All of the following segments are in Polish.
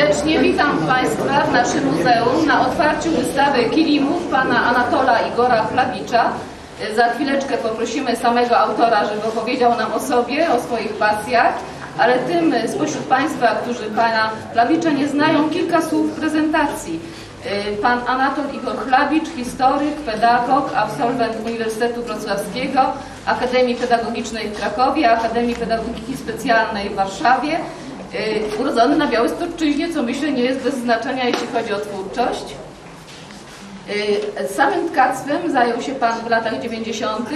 serdecznie witam Państwa w naszym muzeum na otwarciu wystawy kilimów pana Anatola Igora Chlabicza. Za chwileczkę poprosimy samego autora, żeby opowiedział nam o sobie, o swoich pasjach, ale tym spośród Państwa, którzy pana Chlabicza nie znają, kilka słów prezentacji. Pan Anatol Igor Chlabicz, historyk, pedagog, absolwent Uniwersytetu Wrocławskiego, Akademii Pedagogicznej w Krakowie, Akademii Pedagogiki Specjalnej w Warszawie, Y, urodzony na Białymstoczyźnie, co myślę nie jest bez znaczenia, jeśli chodzi o twórczość. Y, Samym tkactwem zajął się Pan w latach 90.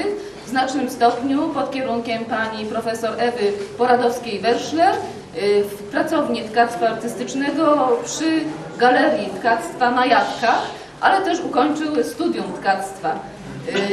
w znacznym stopniu pod kierunkiem Pani profesor Ewy Poradowskiej-Werszler y, w pracowni tkactwa artystycznego przy Galerii Tkactwa na Jadkach, ale też ukończył studium tkactwa.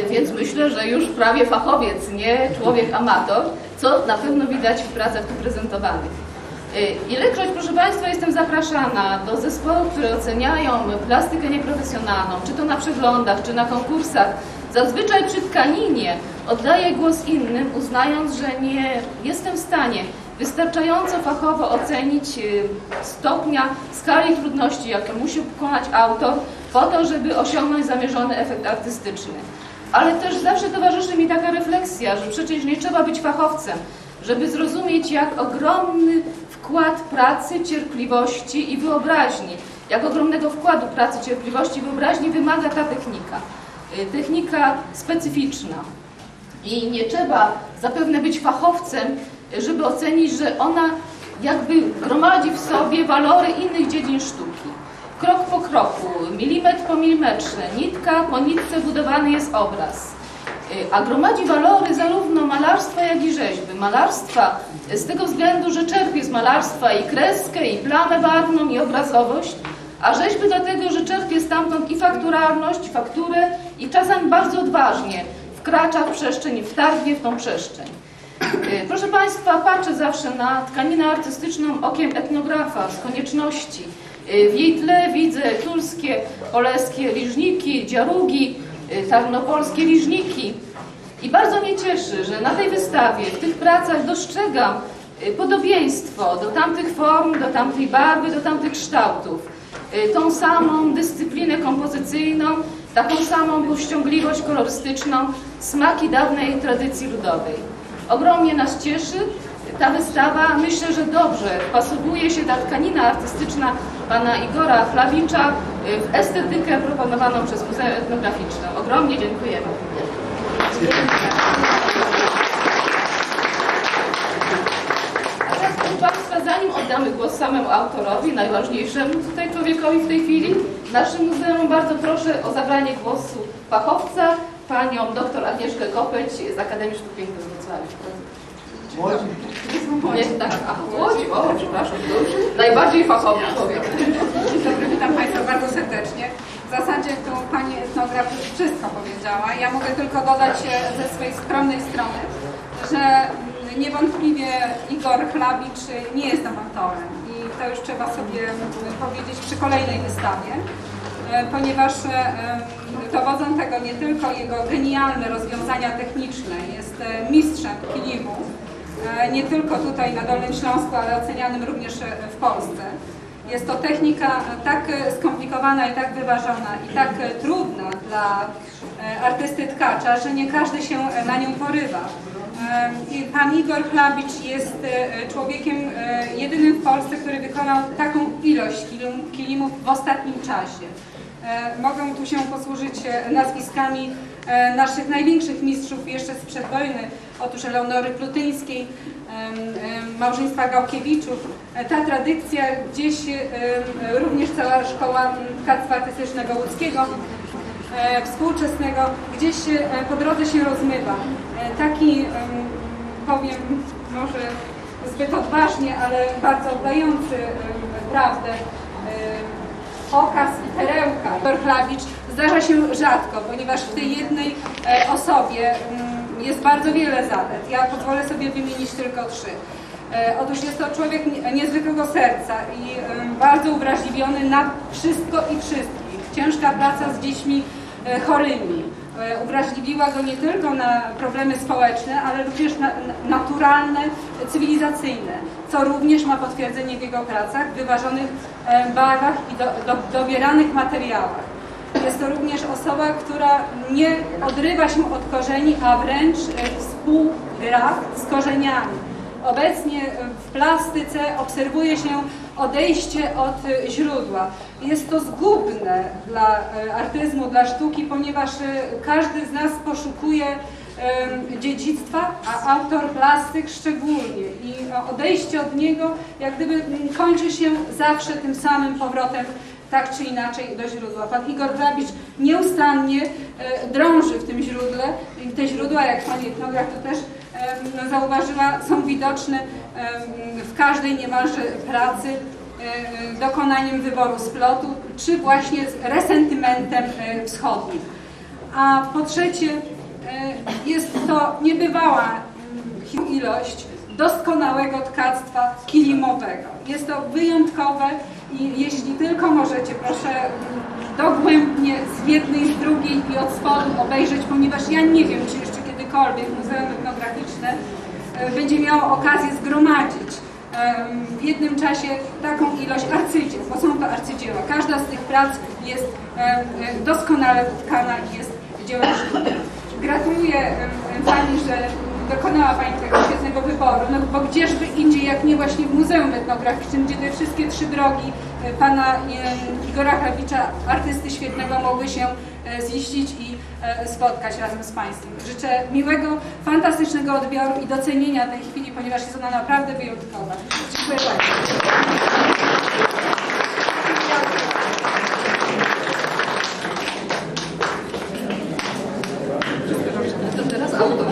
Więc myślę, że już prawie fachowiec, nie człowiek amator, co na pewno widać w pracach tu prezentowanych. Y, Ilekroć, proszę Państwa, jestem zapraszana do zespołów, które oceniają plastykę nieprofesjonalną, czy to na przeglądach, czy na konkursach, zazwyczaj przy tkaninie oddaję głos innym, uznając, że nie jestem w stanie wystarczająco fachowo ocenić y, stopnia, skali trudności, jakie musi pokonać autor, po to, żeby osiągnąć zamierzony efekt artystyczny. Ale też zawsze towarzyszy mi taka refleksja, że przecież nie trzeba być fachowcem, żeby zrozumieć, jak ogromny wkład pracy, cierpliwości i wyobraźni, jak ogromnego wkładu pracy, cierpliwości i wyobraźni wymaga ta technika. Y, Technika specyficzna. I nie trzeba zapewne być fachowcem, żeby ocenić, że ona jakby gromadzi w sobie walory innych dziedzin sztuki. Krok po kroku, milimetr po milimetrze, nitka po nitce budowany jest obraz. Y, a gromadzi walory zarówno malarstwa, jak i rzeźby. Malarstwa y, z tego względu, że czerpie z malarstwa i kreskę, i plamę barwną, i obrazowość, a rzeźby dlatego, że czerpie stamtąd i fakturalność, fakturę i czasem bardzo odważnie wkracza w przestrzeń, wtargnie w tą przestrzeń. Y, Proszę Państwa, patrzę zawsze na tkaninę artystyczną okiem etnografa z konieczności. W jej tle widzę turskie, polskie liżniki, dziarugi, y, tarnopolskie liżniki. I bardzo mnie cieszy, że na tej wystawie, w tych pracach dostrzegam y, podobieństwo do tamtych form, do tamtej barwy, do tamtych kształtów. Y, Tą samą dyscyplinę kompozycyjną, taką samą powściągliwość kolorystyczną, smaki dawnej tradycji ludowej. Ogromnie nas cieszy ta wystawa. Myślę, że dobrze pasowuje się ta tkanina artystyczna pana Igora Chlawicza y, w estetykę proponowaną przez Muzeum Etnograficzne. Ogromnie dziękujemy. A teraz, proszę Państwa, zanim oddamy głos samemu autorowi, najważniejszemu tutaj człowiekowi w tej chwili, w naszym muzeum bardzo proszę o zabranie głosu fachowca, panią dr Agnieszkę Kopeć z Akademii Sztuk Pięknych w Wrocławiu. Nie, tak, a Łodzi, o, przepraszam, najbardziej fachowy człowiek. Witam Państwa bardzo serdecznie. W zasadzie tu Pani etnograf już wszystko powiedziała. Ja mogę tylko dodać ze swojej skromnej strony, że mm, niewątpliwie Igor Chlabicz nie jest amatorem i to już trzeba sobie mm, powiedzieć przy kolejnej wystawie, e, ponieważ e, em, dowodzą tego nie tylko jego genialne rozwiązania techniczne, jest e, mistrzem kilimu, nie tylko tutaj na Dolnym Śląsku, ale ocenianym również w Polsce. Jest to technika tak e, skomplikowana i tak wyważona i tak e, trudna dla e, artysty tkacza, że nie każdy się e, na nią porywa. E, pan Igor Chlabicz jest e, człowiekiem e, jedynym w Polsce, który wykonał taką ilość kilim- kilimów w ostatnim czasie. E, Mogę tu się posłużyć e, nazwiskami e, naszych największych mistrzów jeszcze sprzed wojny, otóż Eleonory Plutyńskiej, małżeństwa Gałkiewiczów. Ta tradycja gdzieś, również cała szkoła tkactwa artystycznego łódzkiego, e, współczesnego, gdzieś e, po drodze się rozmywa. E, Taki, em, powiem może zbyt odważnie, ale bardzo oddający prawdę, okaz i perełka Dorchlawicz zdarza się rzadko, ponieważ w tej jednej osobie jest bardzo wiele zalet. Ja pozwolę sobie wymienić tylko trzy. E, Otóż jest to człowiek nie- niezwykłego serca i bardzo uwrażliwiony na wszystko i wszystkich. Ciężka praca z dziećmi e, chorymi. E, Uwrażliwiła go nie tylko na problemy społeczne, ale również na, na naturalne, cywilizacyjne, co również ma potwierdzenie w jego pracach, wyważonych barwach i do, do, dobieranych materiałach. Jest to również osoba, która nie odrywa się od korzeni, a wręcz e, współgra z korzeniami. Obecnie w plastyce obserwuje się odejście od e, źródła. Jest to zgubne dla e, artyzmu, dla sztuki, ponieważ każdy z nas poszukuje dziedzictwa, a autor plastyk szczególnie. I odejście od niego jak gdyby kończy się zawsze tym samym powrotem tak czy inaczej do źródła. Pan Igor Grabicz nieustannie e, drąży w tym źródle te źródła, jak pani etnograf to też em, zauważyła, są widoczne w każdej niemalże pracy e, dokonaniem wyboru splotu, czy właśnie z resentymentem e, wschodnim. A po trzecie, jest to niebywała mm, ilość doskonałego tkactwa kilimowego. Jest to wyjątkowe i jeśli tylko możecie, proszę dogłębnie z jednej, z drugiej i od spodu obejrzeć, ponieważ ja nie wiem, czy jeszcze kiedykolwiek Muzeum Etnograficzne e, będzie miało okazję zgromadzić w jednym czasie taką ilość arcydzieł, bo są to arcydzieła. Każda z tych prac jest e, doskonale utkana i jest dziełem sztuki. Gratuluję Pani, że dokonała Pani tego wyboru, no bo gdzieżby indziej, jak nie właśnie w Muzeum Etnograficznym, gdzie te wszystkie trzy drogi e, Pana em, Igora Hrawicza, artysty świetnego, mogły się e, ziścić i e, spotkać razem z Państwem. Życzę miłego, fantastycznego odbioru i docenienia tej chwili, ponieważ jest ona naprawdę wyjątkowa. Dziękuję bardzo. To teraz autor.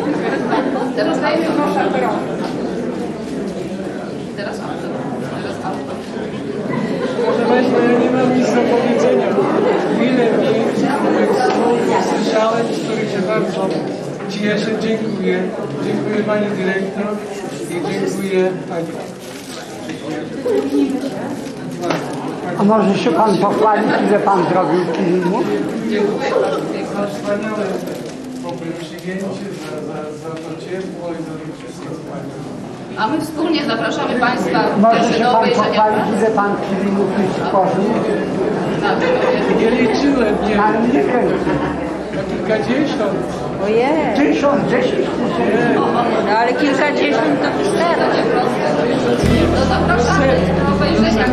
Teraz dajmy Proszę autorowi. Teraz autor. Teraz autor. Proszę Państwa, ja nie mam nic do powiedzenia. Wiele miejsc, których słów słyszałem, z których się bardzo cieszę. Dziękuję. Dziękuję Pani Dyrektor i dziękuję Pani. A może się Pan pochwalić, ile Pan zrobił filmu? Dziękuję za wspaniałe przyjęcie, za, za, za to ciepło i za to wszystko Pani. A my wspólnie zapraszamy Państwa Może też się do Pan obejrzenia pochwalić, ile Pan filmów już stworzył? na tym. Nie liczyłem, nie Ale nie kręci. Kilkadziesiąt. Ojej, Tysiąc, dziesięć tysięcy. no ale kilkadziesiąt to wystarczy. To zapraszamy do obejrzenia.